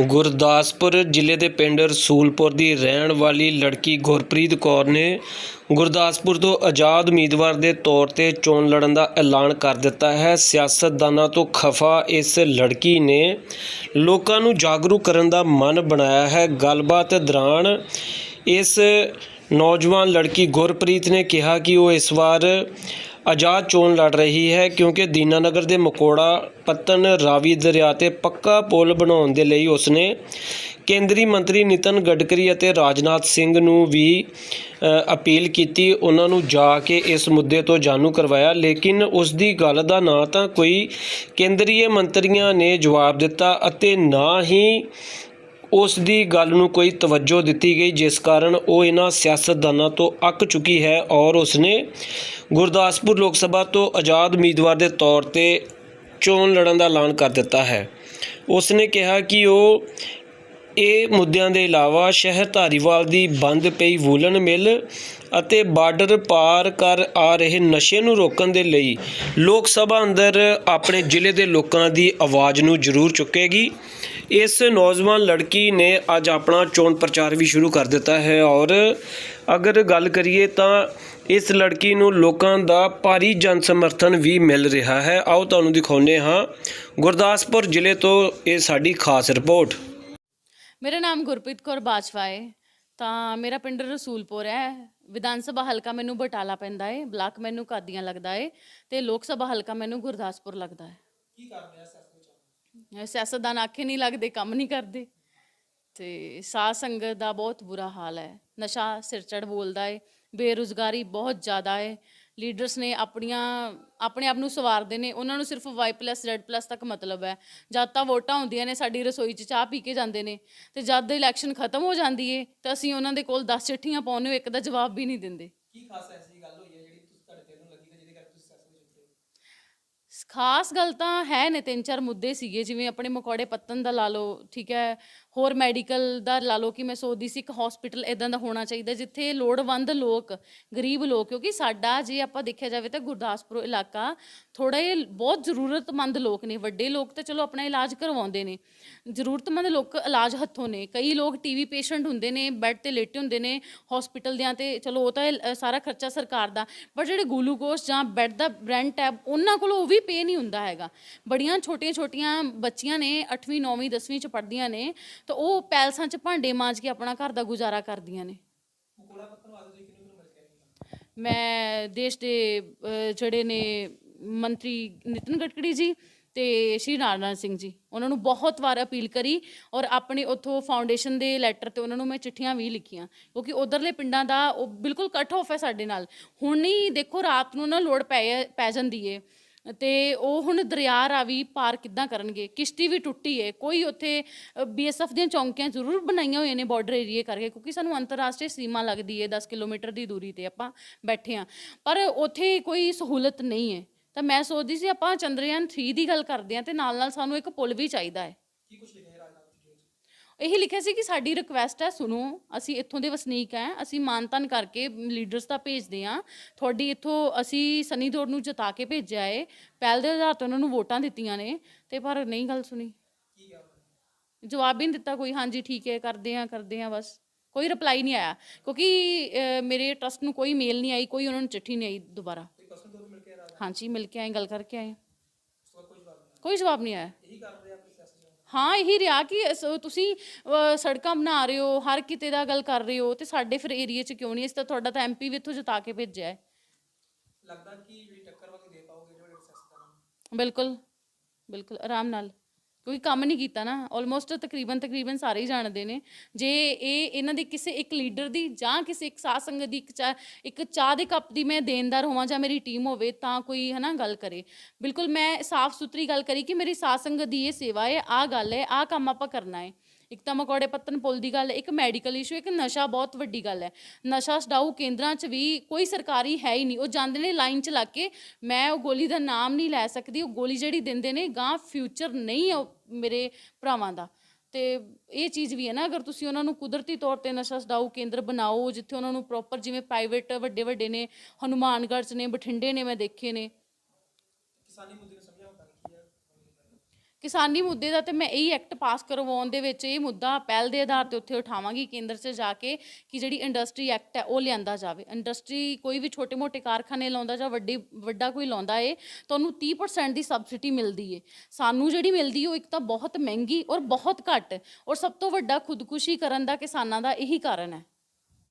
ਗੁਰਦਾਸਪੁਰ ਜ਼ਿਲ੍ਹੇ ਦੇ ਪਿੰਡ ਰਸੂਲਪੁਰ ਦੀ ਰਹਿਣ ਵਾਲੀ ਲੜਕੀ ਗੁਰਪ੍ਰੀਤ ਕੌਰ ਨੇ ਗੁਰਦਾਸਪੁਰ ਤੋਂ ਆਜ਼ਾਦ ਉਮੀਦਵਾਰ ਦੇ ਤੌਰ ਤੇ ਚੋਣ ਲੜਨ ਦਾ ਐਲਾਨ ਕਰ ਦਿੱਤਾ ਹੈ। ਸਿਆਸਤਦਾਨਾਂ ਤੋਂ ਖਫਾ ਇਸ ਲੜਕੀ ਨੇ ਲੋਕਾਂ ਨੂੰ ਜਾਗਰੂਕ ਕਰਨ ਦਾ ਮਨ ਬਣਾਇਆ ਹੈ। ਗੱਲਬਾਤ ਦੌਰਾਨ ਇਸ ਨੌਜਵਾਨ ਲੜਕੀ ਗੁਰਪ੍ਰੀਤ ਨੇ ਕਿਹਾ ਕਿ ਉਹ ਇਸ ਵਾਰ ਆਜ਼ਾਦ ਚੋਣ ਲੜ ਰਹੀ ਹੈ ਕਿਉਂਕਿ ਦੀਨਾਨਗਰ ਦੇ ਮਕੋੜਾ ਪੱਤਨ ਰਾਵੀ ਦਰਿਆ ਤੇ ਪੱਕਾ ਪੁਲ ਬਣਾਉਣ ਦੇ ਲਈ ਉਸਨੇ ਕੇਂਦਰੀ ਮੰਤਰੀ ਨਿਤਨ ਗਡਕਰੀ ਅਤੇ ਰਾਜਨਾਥ ਸਿੰਘ ਨੂੰ ਵੀ ਅਪੀਲ ਕੀਤੀ। ਉਹਨਾਂ ਨੂੰ ਜਾ ਕੇ ਇਸ ਮੁੱਦੇ ਤੋਂ ਜਾਣੂ ਕਰਵਾਇਆ। ਲੇਕਿਨ ਉਸ ਦੀ ਗੱਲ ਦਾ ਨਾ ਤਾਂ ਕੋਈ ਕੇਂਦਰੀ ਮੰਤਰੀਆਂ ਨੇ ਜਵਾਬ ਦਿੱਤਾ ਅਤੇ ਨਾ ਹੀ ਉਸ ਦੀ ਗੱਲ ਨੂੰ ਕੋਈ ਤਵੱਜੋ ਦਿੱਤੀ ਗਈ, ਜਿਸ ਕਾਰਨ ਉਹ ਇਹਨਾਂ ਸਿਆਸਤਦਾਨਾਂ ਤੋਂ ਅੱਕ ਚੁੱਕੀ ਹੈ ਔਰ ਉਸਨੇ ਗੁਰਦਾਸਪੁਰ ਲੋਕ ਸਭਾ ਤੋਂ ਆਜ਼ਾਦ ਉਮੀਦਵਾਰ ਦੇ ਤੌਰ ਤੇ ਚੋਣ ਲੜਨ ਦਾ ਐਲਾਨ ਕਰ ਦਿੱਤਾ ਹੈ। ਉਸਨੇ ਕਿਹਾ ਕਿ ਉਹ ਇਹ ਮੁੱਦਿਆਂ ਦੇ ਇਲਾਵਾ ਸ਼ਹਿਰ ਧਾਰੀਵਾਲ ਦੀ ਬੰਦ ਪਈ ਵੂਲਨ ਮਿਲ ਅਤੇ ਬਾਰਡਰ ਪਾਰ ਕਰ ਆ ਰਹੇ ਨਸ਼ੇ ਨੂੰ ਰੋਕਣ ਦੇ ਲਈ ਲੋਕ ਸਭਾ ਅੰਦਰ ਆਪਣੇ ਜ਼ਿਲ੍ਹੇ ਦੇ ਲੋਕਾਂ ਦੀ ਆਵਾਜ਼ ਨੂੰ ਜ਼ਰੂਰ ਚੁੱਕੇਗੀ। ਇਸ ਨੌਜਵਾਨ ਲੜਕੀ ਨੇ ਅੱਜ ਆਪਣਾ ਚੋਣ ਪ੍ਰਚਾਰ ਵੀ ਸ਼ੁਰੂ ਕਰ ਦਿੱਤਾ ਹੈ ਔਰ ਅਗਰ ਗੱਲ ਕਰੀਏ ਤਾਂ ਇਸ ਲੜਕੀ ਨੂੰ ਲੋਕਾਂ ਦਾ ਭਾਰੀ ਜਨ ਸਮਰਥਨ ਵੀ ਮਿਲ ਰਿਹਾ ਹੈ। ਆਓ ਤੁਹਾਨੂੰ ਦਿਖਾਉਂਦੇ ਹਾਂ। ਗੁਰਦਾਸਪੁਰ ਜ਼ਿਲ੍ਹੇ ਤੋਂ ਇਹ ਸਾਡੀ ਖਾਸ ਰਿਪੋਰਟ। ਮੇਰਾ ਨਾਮ ਗੁਰਪ੍ਰੀਤ ਕੌਰ ਬਾਜਵਾ ਹੈ। ਤਾਂ ਮੇਰਾ ਪਿੰਡ ਰਸੂਲਪੁਰ ਹੈ। ਵਿਧਾਨ ਸਭਾ ਹਲਕਾ ਮੈਨੂੰ ਬਟਾਲਾ ਪੈਂਦਾ ਹੈ। ਬਲਾਕ ਮੈਨੂੰ ਕਾਦੀਆਂ ਲੱਗਦਾ ਹੈ ਤੇ ਲੋਕ ਸਭਾ ਹਲਕਾ ਮੈਨੂੰ ਗੁਰਦਾਸਪੁਰ ਲੱਗਦਾ ਹੈ। ਕੀ ਕਰਦੇ ਆ ਸਿਆਸਤ ਸਿਆਸਤਦਾਨ ਆਖੇ ਨਹੀਂ ਲੱਗਦੇ, ਕੰਮ ਨਹੀਂ ਕਰਦੇ। ਤੇ ਸਾਧ ਸੰਗਤ ਦਾ ਬਹੁਤ ਬੁਰਾ ਹਾਲ ਹੈ। ਨਸ਼ਾ ਸਿਰ ਚੜ ਬੋਲਦਾ ਏ, ਬੇਰੁਜ਼ਗਾਰੀ ਬਹੁਤ ਜ਼ਿਆਦਾ ਏ। ਲੀਡਰਸ ਨੇ ਆਪਣੀਆਂ, ਆਪਣੇ ਆਪ ਨੂੰ ਸਵਾਰਦੇ ਨੇ, ਉਹਨਾਂ ਨੂੰ ਸਿਰਫ Y+ Z+ ਤੱਕ ਮਤਲਬ ਹੈ। ਜਦ ਤਾਂ ਵੋਟਾਂ ਹੁੰਦੀਆਂ ਨੇ, ਸਾਡੀ ਰਸੋਈ 'ਚ ਚਾਹ ਪੀ ਕੇ ਜਾਂਦੇ ਨੇ। ਤੇ ਜਦ ਇਲੈਕਸ਼ਨ ਖਤਮ ਹੋ ਜਾਂਦੀ ਏ, ਤਾਂ ਅਸੀਂ ਉਹਨਾਂ ਦੇ ਕੋਲ 10 ਚਿੱਠੀਆਂ ਪਾਉਂਦੇ ਹੋ ਇੱਕ ਦਾ ਜਵਾਬ ਵੀ ਨਹੀਂ ਦਿੰਦੇ। ਖਾਸ ਖਾਸ ਗੱਲ ਤਾਂ ਹੈ ਨੇ, ਤਿੰਨ ਚਾਰ ਮੁੱਦੇ ਸੀਗੇ, ਜਿਵੇਂ ਆਪਣੇ ਮਕੌੜੇ ਪੱਤਨ ਦਾ ਲਾ ਲਓ, ਠੀਕ ਹੈ, ਹੋਰ ਮੈਡੀਕਲ ਦਾ ਲਾ ਲਓ ਕਿ ਮੈਂ ਸੋਚਦੀ ਸੀ ਇੱਕ ਹਸਪੀਟਲ ਇਦਾਂ ਦਾ ਹੋਣਾ ਚਾਹੀਦਾ, ਜਿੱਥੇ ਲੋੜਵੰਦ ਲੋਕ, ਗਰੀਬ ਲੋਕ, ਕਿਉਂਕਿ ਸਾਡਾ ਜੇ ਆਪਾਂ ਦੇਖਿਆ ਜਾਵੇ ਤਾਂ ਗੁਰਦਾਸਪੁਰ ਇਲਾਕਾ ਥੋੜਾ ਜਿਹਾ ਬਹੁਤ ਜ਼ਰੂਰਤਮੰਦ ਲੋਕ ਨੇ, ਵੱਡੇ ਲੋਕ ਤਾਂ ਚਲੋ ਆਪਣਾ ਇਲਾਜ ਕਰਵਾਉਂਦੇ ਨੇ, ਜ਼ਰੂਰਤਮੰਦ ਲੋਕ ਇਲਾਜ ਹੱਥੋਂ ਨੇ, ਕਈ ਲੋਕ ਟੀਵੀ ਪੇਸ਼ੈਂਟ ਹੁੰਦੇ ਨੇ ਬੈੱਡ ਤੇ ਲੇਟੇ ਹੁੰਦੇ ਨੇ ਹਸਪੀਟਲ ਦਿਆਂ ਤੇ ਚਲੋ ਉਹ ਤਾਂ ਸਾਰਾ ਖਰਚਾ ਸਰਕਾਰ ਦਾ, ਪਰ ਜਿਹੜੇ ਗਲੂਕੋਸ ਜਾਂ ਬੈੱਡ ਦਾ ਰੈਂਟ ਹੈ, ਉਹਨਾਂ ਕੋਲ ਉਹ ਵੀ ਪੇ ਨਹੀਂ ਹੁੰਦਾ ਹੈਗਾ। ਬੜੀਆਂ ਛੋਟੀਆਂ ਛੋਟੀਆਂ ਬੱਚੀਆਂ ਨੇ 8ਵੀਂ 9ਵੀਂ 10ਵੀਂ ਚ ਪੜ੍ਹਦੀਆਂ ਨੇ, ਤਾਂ ਉਹ ਪੈਲਸਾਂ 'ਚ ਭਾਂਡੇ ਮਾਂਜ ਕੇ ਆਪਣਾ ਘਰ ਦਾ ਗੁਜ਼ਾਰਾ ਕਰਦੀਆਂ ਨੇ। ਮੈਂ ਦੇਸ਼ ਦੇ ਜਿਹੜੇ ਨੇ ਮੰਤਰੀ ਨਿਤਨ ਗਡਕਰੀ ਜੀ ਤੇ ਸ਼੍ਰੀ ਰਾਜਨਾਥ ਸਿੰਘ ਜੀ, ਉਹਨਾਂ ਨੂੰ ਬਹੁਤ ਵਾਰ ਅਪੀਲ ਕਰੀ ਔਰ ਆਪਣੇ ਉਥੋਂ ਫਾਊਂਡੇਸ਼ਨ ਦੇ ਲੈਟਰ ਤੇ ਉਹਨਾਂ ਨੂੰ ਮੈਂ ਚਿੱਠੀਆਂ ਵੀ ਲਿਖੀਆਂ, ਕਿਉਂਕਿ ਉਧਰਲੇ ਪਿੰਡਾਂ ਦਾ ਉਹ ਬਿਲਕੁਲ ਕੱਟ ਆਫ ਹੈ ਸਾਡੇ ਨਾਲ। ਹੁਣ ਨਹੀਂ ਦੇਖੋ ਰਾਤ ਨੂੰ ਨਾ ਲੋੜ ਪੈ ਪੈ ਜਾਂਦੀ ਏ। ਤੇ ਉਹ ਹੁਣ ਦਰਿਆ ਰਾਵੀ ਪਾਰ ਕਿੱਦਾਂ ਕਰਨਗੇ? ਕਿਸ਼ਤੀ ਵੀ ਟੁੱਟੀ ਹੈ ਕੋਈ ਉੱਥੇ ਬੀਐਸਐਫ ਦੀਆਂ ਚੌਂਕੀਆਂ ਜ਼ਰੂਰ ਬਣਾਈਆਂ ਹੋਈਆਂ ਨੇ ਬਾਰਡਰ ਏਰੀਏ ਕਰਕੇ ਕਿਉਂਕਿ ਸਾਨੂੰ ਅੰਤਰਰਾਸ਼ਟਰੀ ਸੀਮਾ ਲੱਗਦੀ ਹੈ 10 ਕਿਲੋਮੀਟਰ ਦੀ ਦੂਰੀ ਤੇ ਆਪਾਂ ਬੈਠੇ ਆ। ਪਰ ਉੱਥੇ ਕੋਈ ਸਹੂਲਤ ਨਹੀਂ ਹੈ ਤਾਂ ਮੈਂ ਸੋਚਦੀ ਸੀ ਆਪਾਂ ਚੰਦਰਯਾਨ 3 ਦੀ ਗੱਲ ਕਰਦੇ ਆ ਤੇ ਨਾਲ ਨਾਲ ਸਾਨੂੰ ਇੱਕ ਪੁਲ ਵੀ ਚਾਹੀਦਾ ਹੈ ਇਹੀ ਲਿਖਿਆ ਸੀ ਕਿ ਸਾਡੀ ਰਿਕੁਐਸਟ ਹੈ ਸੁਣੋ ਅਸੀਂ ਇੱਥੋਂ ਦੇ ਵਸਨੀਕ ਹੈ ਅਸੀਂ ਮਾਨਤਨ ਕਰਕੇ ਲੀਡਰਸ ਦਾ ਭੇਜਦੇ ਆ ਤੁਹਾਡੀ ਇੱਥੋਂ ਅਸੀਂ ਸਨੀ ਦੌੜ ਨੂੰ ਜਿਤਾ ਕੇ ਭੇਜਿਆ ਏ। ਪਹਿਲ ਦੇ ਆਧਾਰ ਤੇ ਉਹਨਾਂ ਨੂੰ ਵੋਟਾਂ ਦਿੱਤੀਆਂ ਨੇ। ਤੇ ਪਰ ਨਹੀਂ ਗੱਲ ਸੁਣੀ। ਜਵਾਬ ਹੀ ਨਹੀਂ ਦਿੱਤਾ ਕੋਈ ਹਾਂਜੀ ਠੀਕ ਹੈ ਕਰਦੇ ਆ ਕਰਦੇ ਆ ਬਸ। ਕੋਈ ਰਿਪਲਾਈ ਨਹੀਂ ਆਇਆ। ਕਿਉਂਕਿ ਮੇਰੇ ਟਰਸਟ ਨੂੰ ਕੋਈ ਮੇਲ ਨਹੀਂ ਆਈ ਕੋਈ ਉਹਨਾਂ ਨੂੰ ਚਿੱਠੀ ਨਹੀਂ ਆਈ ਦੁਬਾਰਾ। ਹਾਂਜੀ ਮਿਲ ਕੇ ਆਏ ਗੱਲ ਕਰਕੇ ਆਏ। ਕੋਈ ਜਵਾਬ ਨਹੀਂ ਆਇਆ। ਹਾਂ ਇਹੀ ਰਿਹਾ ਕਿ ਅਸ- ਤੁਸੀਂ ਅ, ਸੜਕਾਂ ਬਣਾ ਰਹੇ ਹੋ ਹਰ ਕਿਤੇ ਦਾ ਗੱਲ ਕਰ ਰਹੇ ਹੋ ਤੇ ਸਾਡੇ ਫਿਰ ਏਰੀਆ 'ਚ ਕਿਉਂ ਨਹੀਂ? ਇਸ ਤਾਂ ਤੁਹਾਡਾ ਤਾਂ ਐਮਪੀ ਵੀ ਇੱਥੋਂ ਜਿਤਾ ਕੇ ਭੇਜਿਆ ਹੈ। ਲੱਗਦਾ ਕਿ ਜਿਹੜੀ ਟੱਕਰ ਵਾਲੀ ਦੇ ਪਾਓਗੇ ਜਿਹੜੇ ਸਿਆਸਤਦਾਨਾਂ ਬਿਲਕੁਲ ਬਿਲਕੁਲ ਆਰਾਮ ਨਾਲ। ਕੋਈ ਕੰਮ ਨਹੀਂ ਕੀਤਾ ਨਾ ਆਲਮੋਸਟ ਤਕਰੀਬਨ ਤਕਰੀਬਨ ਸਾਰੇ ਹੀ ਜਾਣਦੇ ਨੇ। ਜੇ ਇਹ ਇਹਨਾਂ ਦੇ ਕਿਸੇ ਇੱਕ ਲੀਡਰ ਦੀ ਜਾਂ ਕਿਸੇ ਇੱਕ ਸਾਧ ਸੰਗਤ ਦੀ ਇੱਕ ਚਾਹ ਇੱਕ ਚਾਹ ਦੇ ਕੱਪ ਦੀ ਮੈਂ ਦੇਣਦਾਰ ਹੋਵਾਂ ਜਾਂ ਮੇਰੀ ਟੀਮ ਹੋਵੇ ਤਾਂ ਕੋਈ ਹਨਾ ਗੱਲ ਕਰੇ। ਬਿਲਕੁਲ ਮੈਂ ਸਾਫ਼ ਸੁਥਰੀ ਗੱਲ ਕਰੀ ਕਿ ਮੇਰੀ ਸਾਧ ਸੰਗਤ ਦੀ ਇਹ ਸੇਵਾ ਹੈ, ਆਹ ਗੱਲ ਹੈ, ਆਹ ਕੰਮ ਆਪਾਂ ਕਰਨਾ ਹੈ। ਇੱਕ ਤਾਂ ਮਕੌੜੇ ਪੱਤਨ ਪੁੱਲ ਦੀ ਗੱਲ ਹੈ ਇੱਕ ਮੈਡੀਕਲ ਇਸ਼ੂ ਇੱਕ ਨਸ਼ਾ ਬਹੁਤ ਵੱਡੀ ਗੱਲ ਹੈ। ਨਸ਼ਾ ਛਡਾਊ ਕੇਂਦਰਾਂ 'ਚ ਵੀ ਕੋਈ ਸਰਕਾਰੀ ਹੈ ਹੀ ਨਹੀਂ। ਉਹ ਜਾਂਦੇ ਨੇ ਲਾਈਨ 'ਚ ਲੱਗ ਕੇ, ਮੈਂ ਉਹ ਗੋਲੀ ਦਾ ਨਾਮ ਨਹੀਂ ਲੈ ਸਕਦੀ, ਉਹ ਗੋਲੀ ਜਿਹੜੀ ਦਿੰਦੇ ਨੇ ਗਾਂ ਫਿਊਚਰ ਨਹੀਂ ਹੈ ਉਹ ਮੇਰੇ ਭਰਾਵਾਂ ਦਾ। ਤੇ ਇਹ ਚੀਜ਼ ਵੀ ਹੈ ਨਾ, ਅਗਰ ਤੁਸੀਂ ਉਹਨਾਂ ਨੂੰ ਕੁਦਰਤੀ ਤੌਰ ਤੇ ਨਸ਼ਾ ਛਡਾਊ ਕੇਂਦਰ ਬਣਾਓ, ਜਿੱਥੇ ਉਹਨਾਂ ਨੂੰ ਪ੍ਰੋਪਰ ਜਿਵੇਂ ਪ੍ਰਾਈਵੇਟ ਵੱਡੇ ਵੱਡੇ ਨੇ, ਹਨੂਮਾਨਗੜ੍ਹ 'ਚ ਨੇ, ਬਠਿੰਡੇ ਨੇ, ਮੈਂ ਦੇਖੇ ਨੇ। ਕਿਸਾਨੀ ਮੁੱਦੇ ਨੂੰ ਸਮਝਾਉਣ ਦਾ ਕੀ ਹੈ ਕਿਸਾਨੀ ਮੁੱਦੇ ਦਾ ਤੇ ਮੈਂ ਇਹੀ ਐਕਟ ਪਾਸ ਕਰਵਾਉਣ ਦੇ ਵਿੱਚ ਇਹ ਮੁੱਦਾ ਪਹਿਲ ਦੇ ਆਧਾਰ ਤੇ ਉੱਥੇ ਉਠਾਵਾਂਗੀ ਕੇਂਦਰ 'ਚ ਜਾ ਕੇ ਕਿ ਜਿਹੜੀ ਇੰਡਸਟਰੀ ਐਕਟ ਹੈ ਉਹ ਲਿਆਂਦਾ ਜਾਵੇ। ਇੰਡਸਟਰੀ ਕੋਈ ਵੀ ਛੋਟੇ-ਮੋਟੇ ਕਾਰਖਾਨੇ ਲਾਉਂਦਾ ਜਾਂ ਵੱਡੀ, ਵੱਡਾ ਕੋਈ ਲਾਉਂਦਾ ਏ, ਤਾਂ ਉਹਨੂੰ 30% ਦੀ ਸਬਸਿਡੀ ਮਿਲਦੀ ਏ। ਸਾਨੂੰ ਜਿਹੜੀ ਮਿਲਦੀ ਉਹ ਇੱਕ ਤਾਂ ਬਹੁਤ ਮਹਿੰਗੀ ਔਰ ਬਹੁਤ ਘੱਟ ਔਰ ਸਭ ਤੋਂ ਵੱਡਾ ਖੁਦਕੁਸ਼ੀ ਕਰਨ ਦਾ ਕਿਸਾਨਾਂ ਦਾ ਇਹੀ ਕਾਰਨ ਹੈ।